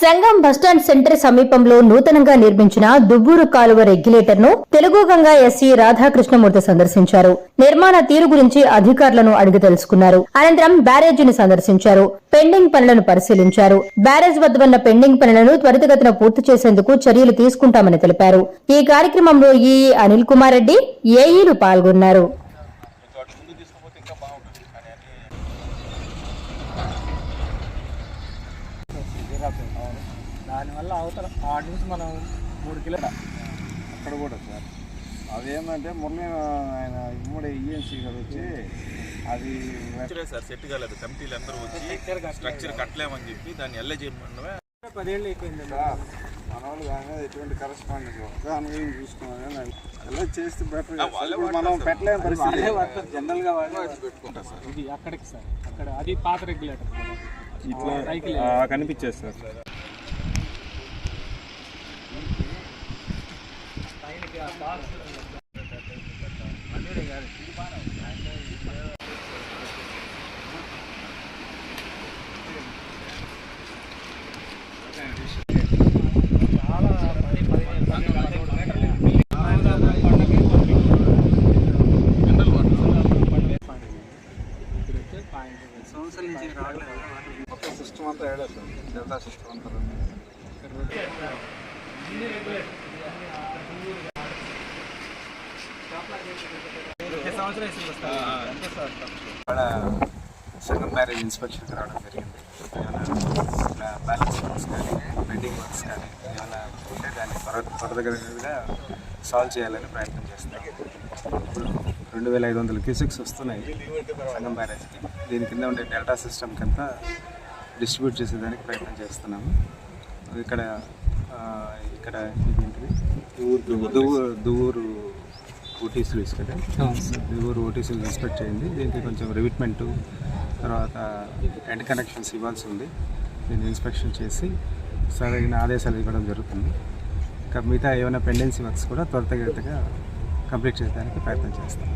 సంగం bus stand centre సమీపంలో నూతనంగా నిర్మించిన దువ్వూరు కాలువ రెగ్యులేటర్ను తెలుగు గంగా ఎస్సీ రాధాకృష్ణమూర్తి సందర్శించారు. నిర్మాణ తీరు గురించి అధికారులను అడిగి తెలుసుకున్నారు. అనంతరం బ్యారేజీని సందర్శించారు. పెండింగ్ పనులను పరిశీలించారు. బ్యారేజ్ వద్ద ఉన్న పెండింగ్ పనులను త్వరితగతిన పూర్తి చేసేందుకు చర్యలు తీసుకుంటామని తెలిపారు. ఈ కార్యక్రమంలో ఈఈ అనిల్ కుమార్ రెడ్డి ఏఈలు పాల్గొన్నారు. దానివల్ల అవతల ఆటి నుంచి మనం మూడు కిలో అక్కడ కూడా సార్. అదేంటంటే మురళి ఆయన ఇమ్మడి ఈఎన్సీ గారు వచ్చి అది సార్ సెట్ కాలేదు. కమిటీలు అందరూ వచ్చి స్ట్రక్చర్ కట్టలేమని చెప్పి దాన్ని ఎల్ల చేయమన్నవే పదేళ్ళు అయిపోయింది సార్ మన వాళ్ళు దాని మీద ఎటువంటి కరస్పాండెన్స్ అనుభవం చూసుకున్నాను ఎలా చేస్తే బెటర్ మనం పెట్టలేని పరిస్థితి. జనరల్గా వాడే పెట్టుకుంటా సార్. ఇది అక్కడికి సార్. అక్కడ అది పాత రెగ్యులేటర్ ఇట్లా కనిపించేది సార్. సంవత్సరం నుంచి రావట్లేదు. మొత్తం సిస్టమ్ అంతా ఏడాది డెల్టా సిస్టమ్ అంతా. సంగం మ్యారేజ్ ఇన్స్పెక్షన్కి రావడం జరిగింది. ఏమైనా బ్యాలెన్స్ వర్క్స్ కానీ పెండింగ్ వర్క్స్ కానీ ఏమైనా ఉంటే దాన్ని త్వర త్వరతగతిగా సాల్వ్ చేయాలని ప్రయత్నం చేస్తున్నాం. ఇప్పుడు రెండు వేల ఐదు వందల క్యూసిక్స్ వస్తున్నాయి సంగం బ్యారేజ్కి దీని కింద ఉండే డెల్టా సిస్టమ్కి అంతా డిస్ట్రిబ్యూట్ చేసేదానికి ప్రయత్నం చేస్తున్నాము. ఇక్కడ ఇక్కడ ఇదేంటిది దువ్వూరు దువ్వూరు ఓటీసీలు ఇసుకటే దువ్వూరు ఓటీసీలు ఇన్స్పెక్ట్ చేయండి. దీనికి కొంచెం రివిట్మెంట్ తర్వాత ఎండ్ కనెక్షన్స్ ఇవ్వాల్సి ఉంది. దీన్ని ఇన్స్పెక్షన్ చేసి సరైన ఆదేశాలు ఇవ్వడం జరుగుతుంది. ఇంకా మిగతా ఏమైనా పెండెన్సీ వర్క్స్ కూడా త్వరితగతిగా కంప్లీట్ చేయడానికి ప్రయత్నం చేస్తాం.